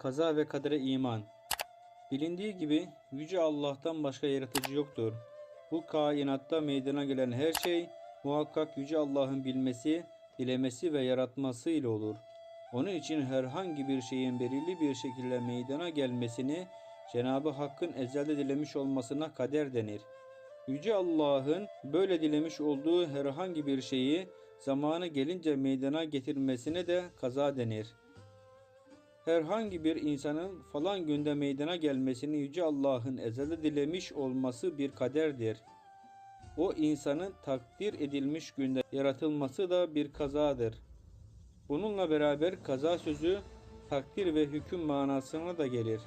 Kaza ve kadere iman. Bilindiği gibi Yüce Allah'tan başka yaratıcı yoktur. Bu kainatta meydana gelen her şey muhakkak Yüce Allah'ın bilmesi, dilemesi ve yaratması ile olur. Onun için herhangi bir şeyin belirli bir şekilde meydana gelmesini Cenabı Hakk'ın ezelde dilemiş olmasına kader denir. Yüce Allah'ın böyle dilemiş olduğu herhangi bir şeyi zamanı gelince meydana getirmesine de kaza denir. Herhangi bir insanın falan günde meydana gelmesini Yüce Allah'ın ezelde dilemiş olması bir kaderdir. O insanın takdir edilmiş günde yaratılması da bir kazadır. Bununla beraber kaza sözü takdir ve hüküm manasına da gelir.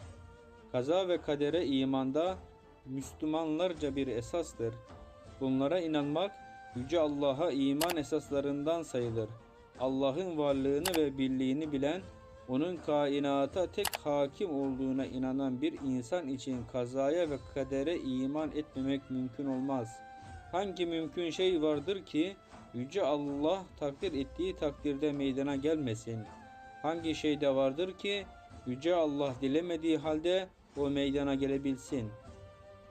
Kaza ve kadere imanda Müslümanlarca bir esastır. Bunlara inanmak Yüce Allah'a iman esaslarından sayılır. Allah'ın varlığını ve birliğini bilen, onun kainata tek hakim olduğuna inanan bir insan için kazaya ve kadere iman etmemek mümkün olmaz. Hangi mümkün şey vardır ki Yüce Allah takdir ettiği takdirde meydana gelmesin? Hangi şey de vardır ki Yüce Allah dilemediği halde o meydana gelebilsin?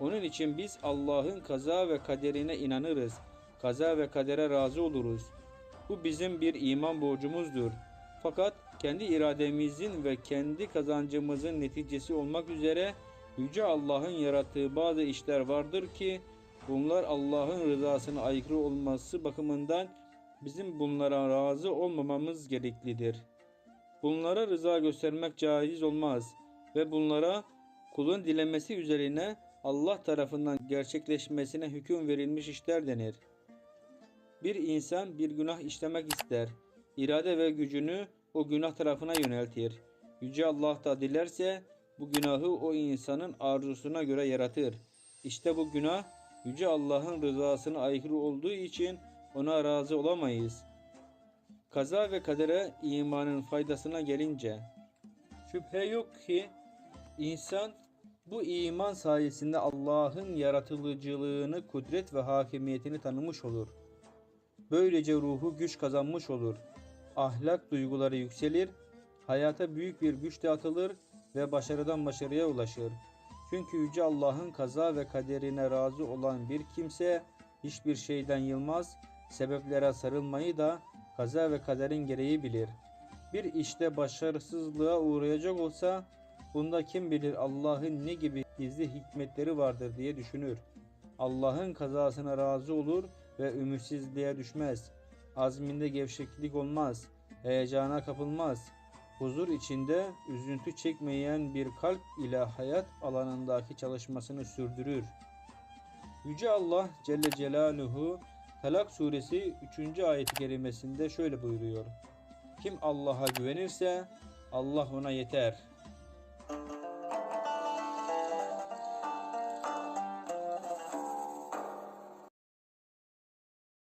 Onun için biz Allah'ın kaza ve kaderine inanırız. Kaza ve kadere razı oluruz. Bu bizim bir iman borcumuzdur. Fakat kendi irademizin ve kendi kazancımızın neticesi olmak üzere Yüce Allah'ın yarattığı bazı işler vardır ki bunlar Allah'ın rızasına aykırı olması bakımından bizim bunlara razı olmamamız gereklidir. Bunlara rıza göstermek caiz olmaz ve bunlara kulun dilemesi üzerine Allah tarafından gerçekleşmesine hüküm verilmiş işler denir. Bir insan bir günah işlemek ister. İrade ve gücünü o günah tarafına yöneltir. Yüce Allah da dilerse bu günahı o insanın arzusuna göre yaratır. İşte bu günah Yüce Allah'ın rızasına aykırı olduğu için ona razı olamayız. Kaza ve kadere imanın faydasına gelince şüphe yok ki insan bu iman sayesinde Allah'ın yaratılıcılığını, kudret ve hakimiyetini tanımış olur. Böylece ruhu güç kazanmış olur. Ahlak duyguları yükselir, hayata büyük bir güç de atılır ve başarıdan başarıya ulaşır. Çünkü Yüce Allah'ın kaza ve kaderine razı olan bir kimse hiçbir şeyden yılmaz, sebeplere sarılmayı da kaza ve kaderin gereği bilir. Bir işte başarısızlığa uğrayacak olsa bunda kim bilir Allah'ın ne gibi gizli hikmetleri vardır diye düşünür. Allah'ın kazasına razı olur ve ümitsizliğe düşmez. Azminde gevşeklik olmaz, heyecana kapılmaz. Huzur içinde üzüntü çekmeyen bir kalp ile hayat alanındaki çalışmasını sürdürür. Yüce Allah Celle Celaluhu Talak suresi 3. ayet-i kerimesinde şöyle buyuruyor. Kim Allah'a güvenirse Allah ona yeter.